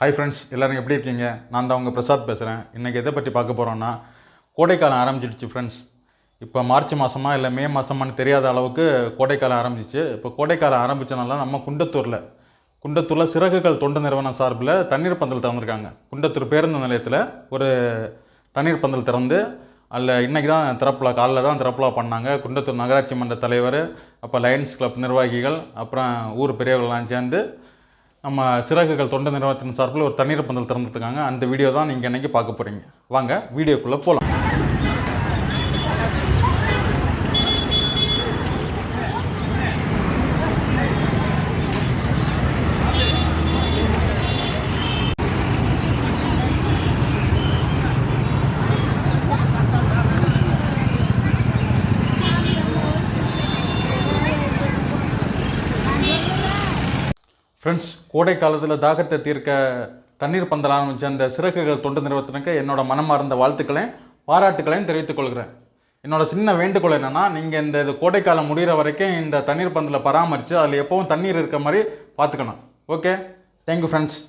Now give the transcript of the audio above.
Hi friends எல்லோரும் எப்படி இருக்கீங்க? நான் தான் உங்கள் பிரசாத் பேசுகிறேன் இன்றைக்கி எதை பற்றி பார்க்க போகிறோன்னா கோடைக்காலம் ஆரம்பிச்சிடுச்சு ஃப்ரெண்ட்ஸ் இப்போ மார்ச் மாதமா இல்லை மே மாதமான்னு தெரியாத அளவுக்கு கோடைக்காலம் ஆரம்பிச்சிச்சு. இப்போ கோடைக்காலம் ஆரம்பித்தனால நம்ம குண்டத்தூரில் குண்டத்தூரில் சிறகுகள் தொண்டு நிறுவனம் சார்பில் தண்ணீர் பந்தல் திறந்துருக்காங்க. குண்டத்தூர் பேருந்து நிலையத்தில் ஒரு தண்ணீர் பந்தல் திறந்து அதில் இன்றைக்கி தான் திறப்புலா காலைல தான் திறப்புலா பண்ணாங்க. குண்டத்தூர் நகராட்சி மன்ற தலைவர் அப்போ லயன்ஸ் கிளப் நிர்வாகிகள் அப்புறம் ஊர் பெரியவர்கள்லாம் சேர்ந்து நம்ம சிறகுகள் தொண்டு நிறுவனத்தின் சார்பில் ஒரு தண்ணீர் பந்தல் திறந்துருக்காங்க. அந்த வீடியோ தான் நீங்கள் இன்றைக்கி பார்க்க போகிறீங்க வாங்க வீடியோக்குள்ளே போகலாம் ஃப்ரெண்ட்ஸ் கோடை காலத்தில் தாகத்தை தீர்க்க தண்ணீர் பந்தல் ஆரம்பித்த அந்த சிறகுகள் தொண்டு நிறுவனத்திற்கு என்னோட மனமார்ந்த வாழ்த்துக்களையும் பாராட்டுக்களையும் தெரிவித்துக் கொள்கிறேன். சின்ன வேண்டுகோள் என்னென்னா நீங்கள் இந்த இது கோடைக்காலம் முடிகிற வரைக்கும் இந்த தண்ணீர் பந்தலை பராமரித்து அதில் எப்போவும் தண்ணீர் இருக்க மாதிரி பார்த்துக்கணும். Okay thank you friends